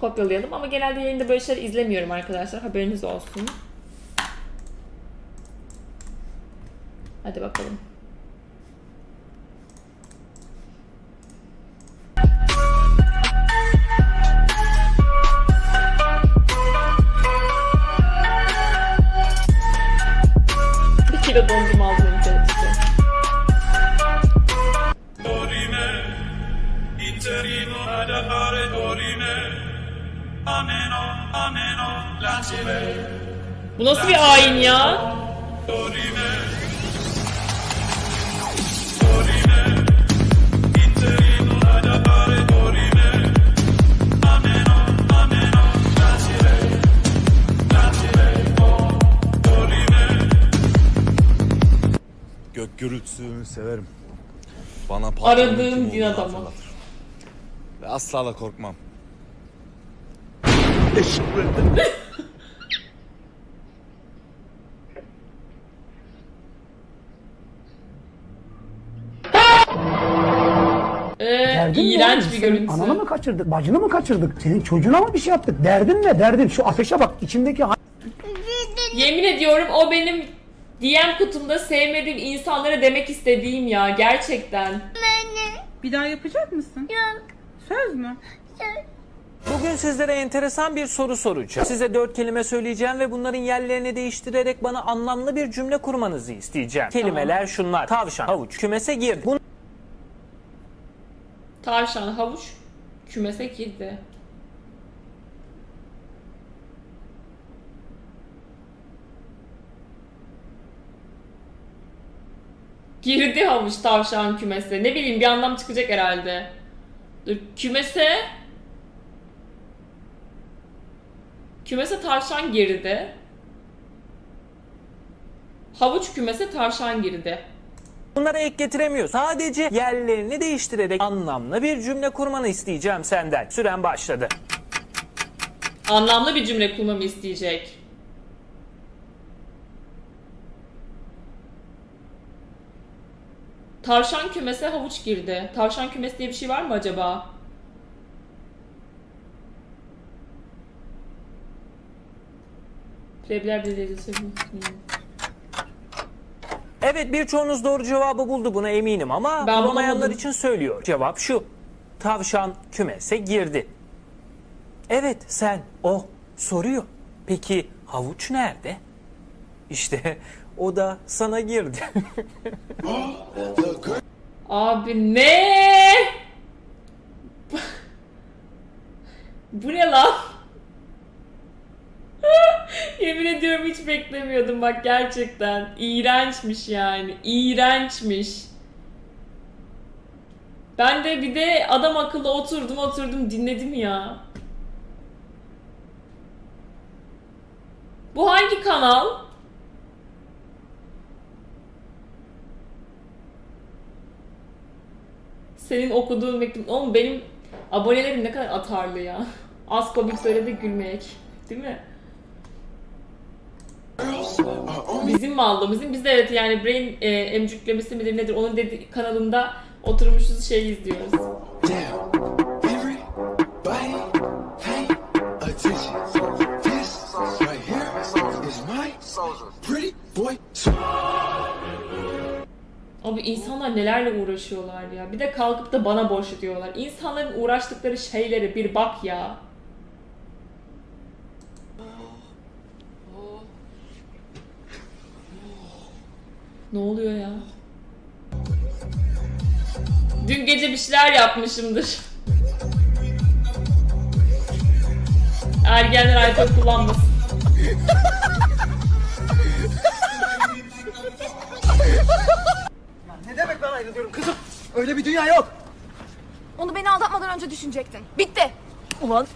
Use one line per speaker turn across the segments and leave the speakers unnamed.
kopyalayalım ama genelde yayında böyle şeyler izlemiyorum arkadaşlar. Haberiniz olsun. Hadi bakalım. Bu nasıl bir ayin ya?
Gök gürültüsünü severim. Bana
Aradığım
kim
din
olduğunu
adamı.
hatırlatır. Ve asla da korkmam.
Ee,
Derdin ne
iğrenç
oğlum?
bir
Senin
görüntü.
Ananı mı kaçırdık, bacını mı kaçırdık? Senin çocuğuna mı bir şey yaptık? Derdin ne derdin? Şu ateşe bak içindeki
Yemin ediyorum o benim DM kutumda sevmediğim insanlara demek istediğim ya gerçekten.
Bir daha yapacak mısın? Yok. Söz mü?
Bugün sizlere enteresan bir soru soracağım. Size dört kelime söyleyeceğim ve bunların yerlerini değiştirerek bana anlamlı bir cümle kurmanızı isteyeceğim. Kelimeler şunlar. Tavşan, havuç, kümese girdi. Bunun
Tavşan havuç kümese girdi. Girdi havuç tavşan kümese. Ne bileyim bir anlam çıkacak herhalde. Dur kümese Kümese tavşan girdi. Havuç kümese tavşan girdi.
Bunlara ek getiremiyoruz. Sadece yerlerini değiştirerek anlamlı bir cümle kurmanı isteyeceğim senden. Süren başladı.
Anlamlı bir cümle kurmamı isteyecek. Tavşan kümese havuç girdi. Tavşan kümesi diye bir şey var mı acaba? Plebler Belediyesi.
Evet birçoğunuz doğru cevabı buldu buna eminim ama
Ben
bulamayanlar
bulamadım.
için söylüyor. Cevap şu. Tavşan kümese girdi. Evet sen o soruyor. Peki havuç nerede? İşte o da sana girdi.
Abi ne? Bu ne lan? Yemin ediyorum hiç beklemiyordum bak gerçekten. İğrençmiş yani. İğrençmiş. Ben de bir de adam akıllı oturdum oturdum dinledim ya. Bu hangi kanal? Senin okuduğun mektup... Oğlum benim abonelerim ne kadar atarlı ya. Az komik söyledi gülmeyek. Değil mi? Bizim mallığımızın biz de evet yani brain e, emcüklemesi midir nedir onun dedi kanalında oturmuşuz şey izliyoruz. Abi insanlar nelerle uğraşıyorlar ya. Bir de kalkıp da bana borç diyorlar. İnsanların uğraştıkları şeylere bir bak ya. Ne oluyor ya? Dün gece bir şeyler yapmışımdır. Ergenler alkol kullanmasın.
Ne demek ben ayrılıyorum kızım? Öyle bir dünya yok.
Onu beni aldatmadan önce düşünecektin. Bitti.
Ulan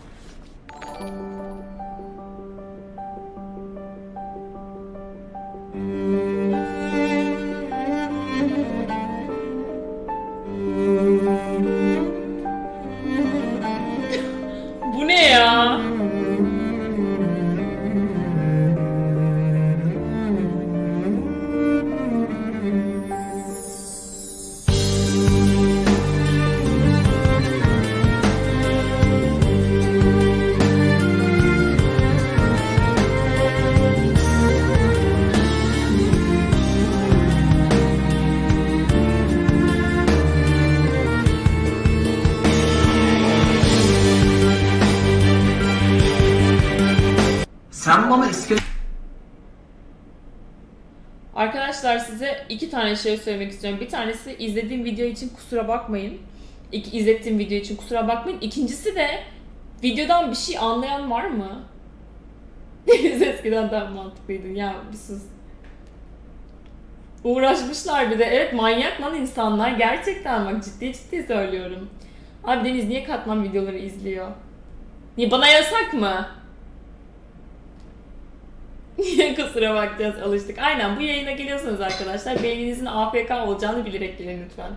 Arkadaşlar size iki tane şey söylemek istiyorum. Bir tanesi izlediğim video için kusura bakmayın. İki, izlettiğim video için kusura bakmayın. İkincisi de videodan bir şey anlayan var mı? Deniz eskiden daha mantıklıydı. Ya bir sus. Uğraşmışlar bir de. Evet manyak lan insanlar. Gerçekten bak ciddi ciddi söylüyorum. Abi Deniz niye katman videoları izliyor? Niye bana yasak mı? Niye kusura bakacağız alıştık. Aynen bu yayına geliyorsanız arkadaşlar beyninizin AFK olacağını bilerek gelin lütfen.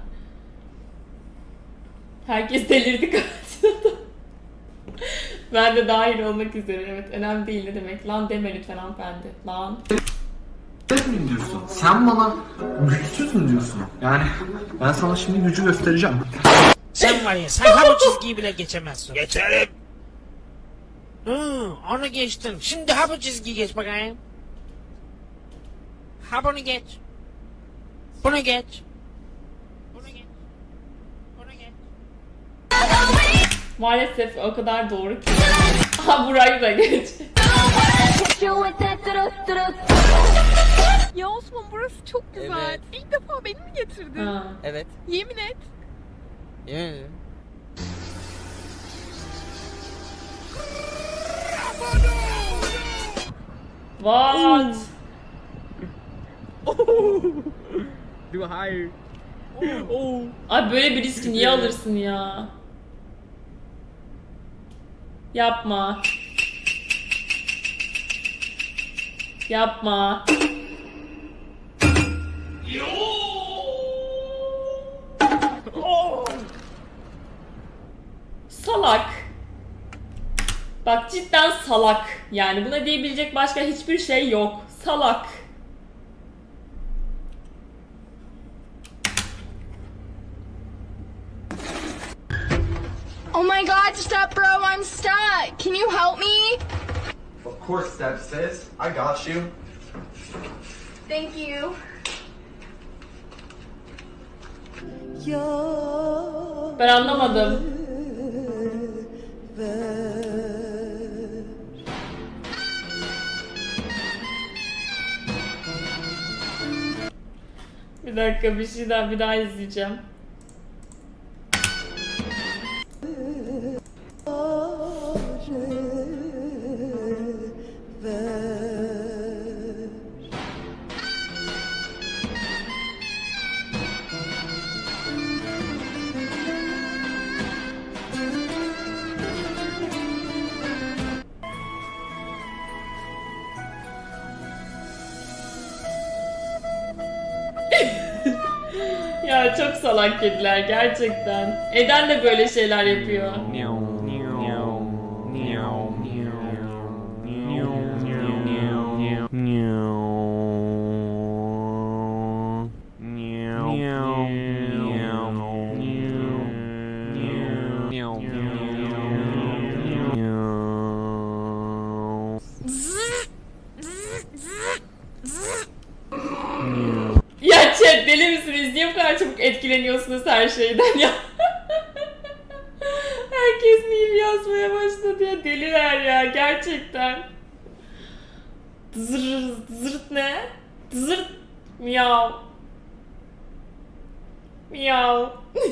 Herkes delirdi karşıda. ben de dahil olmak üzere evet önemli değil ne demek. Lan deme lütfen hanımefendi. Lan.
miyim diyorsun? Sen bana güçsüz mü diyorsun? Yani ben sana şimdi gücü göstereceğim.
Sen var ya sen bu çizgiyi bile geçemezsin. Geçerim. Hı, onu geçtin. Şimdi ha bu çizgiyi geç bakayım. Ha bunu geç. Bunu geç. Bunu geç. Bunu geç.
Maalesef o kadar doğru ki. Aha burayı da geç.
Ya Osman burası çok güzel. İlk defa beni mi getirdin?
Ha.
Evet.
Yemin et.
Yemin ederim.
What?
Du hayır.
Abi böyle bir riski niye alırsın ya? Yapma. Yapma. Salak. Bak cidden salak. Yani buna diyebilecek başka hiçbir şey yok. Salak.
Oh my god, stop bro, I'm stuck. Can you help me?
Of course, Step sis. I got you.
Thank you.
Ben anlamadım. Bir dakika bir şey daha bir daha izleyeceğim. Çok salak kediler gerçekten. Eden de böyle şeyler yapıyor. Kadar çabuk etkileniyorsunuz her şeyden ya? Herkes meme yazmaya başladı ya. Deliler ya gerçekten. Zırt zırt ne? Zırt miyav. Miyav.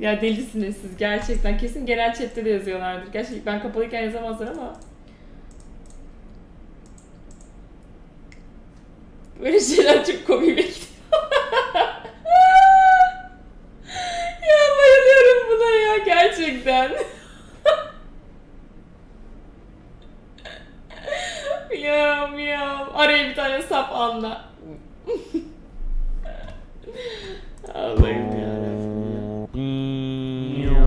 ya delisiniz siz gerçekten. Kesin genel chatte de yazıyorlardır. Gerçi ben kapalıyken yazamazlar ama. Böyle şeyler çok komiğime gidiyor. ya bayılıyorum buna ya gerçekten. miyav miyav. Araya bir tane sap anla. Allah'ım yarabbim ya.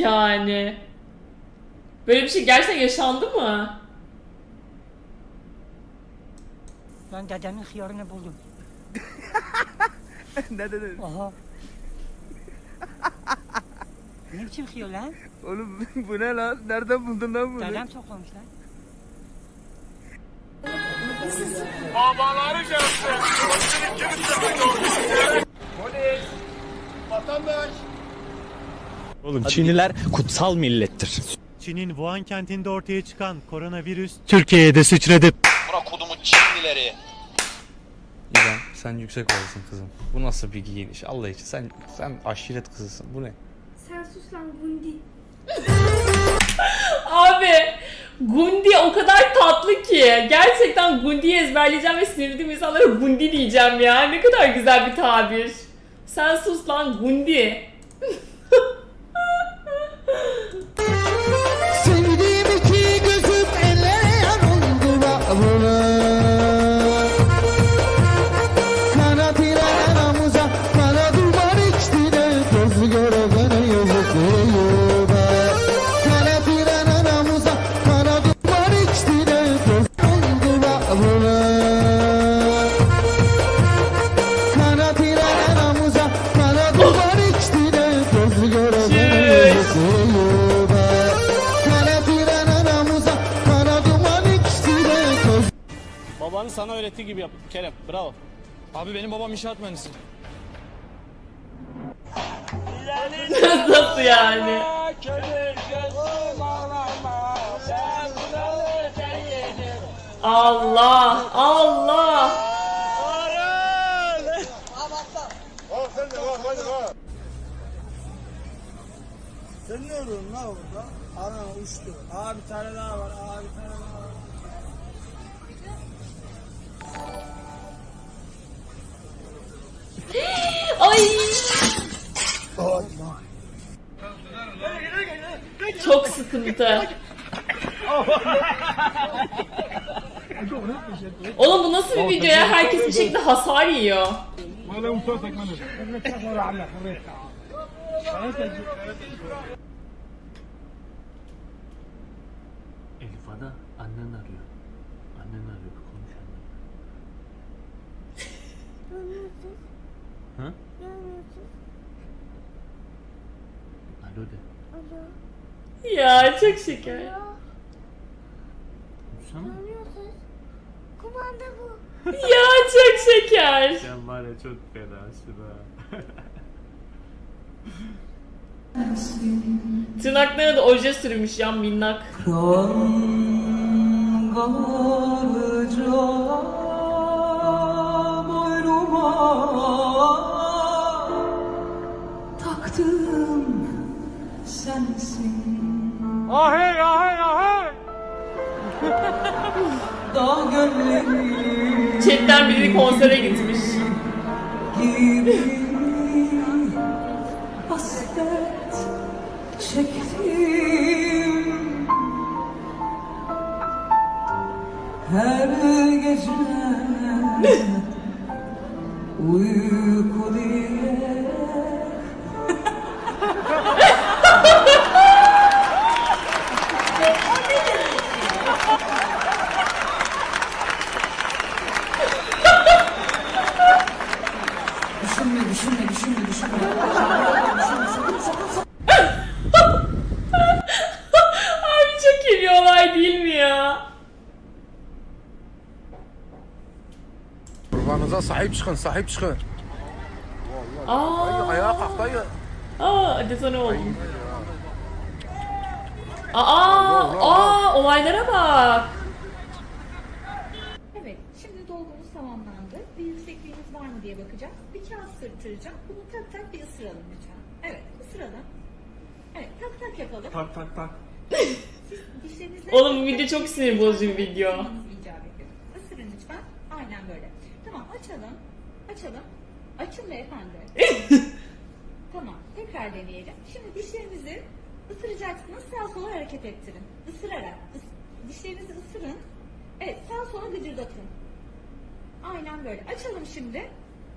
Yani? Böyle bir şey gerçekten yaşandı mı?
Ben dedemin hıyarını buldum.
ne dedin?
Aha. ne biçim hıyar lan?
Oğlum bu ne lan? Nereden buldun lan bunu?
Dedem toplamış lan.
Oğlum Çinliler kutsal millettir.
Çin'in Wuhan kentinde ortaya çıkan koronavirüs Türkiye'ye de sıçradı.
Bırak kodumu Çinlileri. İrem sen yüksek olasın kızım. Bu nasıl bir giyiniş Allah için sen sen aşiret kızısın bu ne?
Sen sus lan Gundi.
Abi Gundi o kadar tatlı ki. Gerçekten Gundi'yi ezberleyeceğim ve sinirlediğim insanlara Gundi diyeceğim ya. Ne kadar güzel bir tabir. Sen sus lan Gundi.
Abi benim babam inşaat mühendisi.
Nasıl yani? Allah Allah.
Sen ne arıyorsun lan orada? Ana uçtu. Aa bir tane daha var. Aa bir tane daha var.
Ay. Çok sıkıntı. Oğlum bu nasıl bir video ya? Herkes bir şekilde hasar yiyor.
Elif Ada annen arıyor. Annen arıyor. Konuş annen. Hı? Alo de.
Ya çok şeker.
Konuşsana.
Kumanda bu.
Ya çok şeker.
Sen var ya çok fenasın ha.
Tırnaklarına da oje sürmüş ya minnak.
Taktım sensin.
Ahey ahey ahey.
Dağ gölleri
Chatten biri konsere gitmiş.
gibi hasret çektim her gece uyku diye. Düşünme düşünme düşünme düşünme
Abi çok iyi bir olay değil mi ya?
Kurbanınıza sahip çıkın sahip çıkın.
Aa,
Ayağa kalk dayı.
aa detone oldum. Aa, aa olaylara bak.
Evet, şimdi dolgumuz tamamlandı. Bir yüksekliğimiz var mı diye bakacağız. Bir kağıt sırtıracağım. Bunu tak tak bir ısıralım lütfen. Evet, ısıralım. Evet, tak tak yapalım.
Tak tak tak.
Dişlerinizle...
Oğlum bu video çok sinir bozucu bir video.
Isırmanız icap ediyor. Isırın lütfen. Aynen böyle. Tamam, açalım. Açalım. Açın beyefendi. tamam, tekrar deneyelim. Şimdi dişlerinizi ısıracaksınız. Sağ sola hareket ettirin. Isırarak. Is- dişlerinizi ısırın. Evet, sağ sola gıcırdatın. Aynen böyle. Açalım şimdi.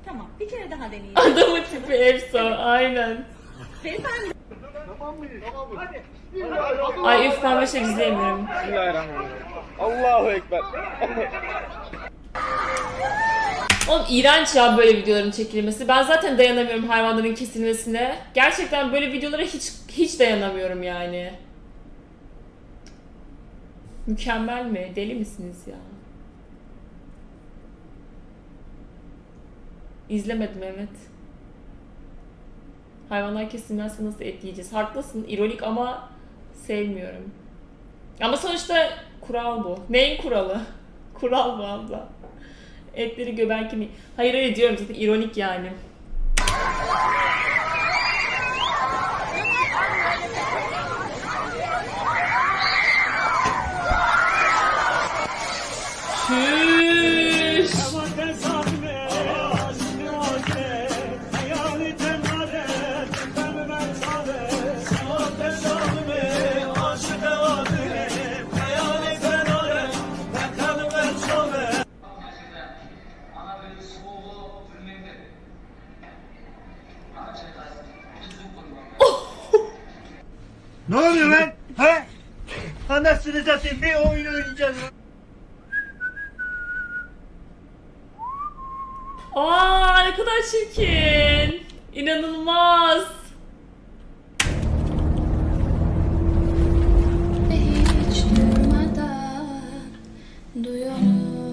Tamam. Bir kere daha deneyelim.
Adamın tipi efso aynen.
Beyefendi.
Ay üf ben başa izleyemiyorum.
Allahu Ekber.
Oğlum iğrenç ya böyle videoların çekilmesi. Ben zaten dayanamıyorum hayvanların kesilmesine. Gerçekten böyle videolara hiç hiç dayanamıyorum yani. Mükemmel mi? Deli misiniz ya? İzlemedim evet. Hayvanlar kesilmezse nasıl et yiyeceğiz? Haklısın, ironik ama sevmiyorum. Ama sonuçta kural bu. Neyin kuralı? Kural bu abla. Etleri göben kimi? Hayır öyle diyorum zaten ironik yani. Çirkin. İnanılmaz.
Hiç durmadan duyuyorum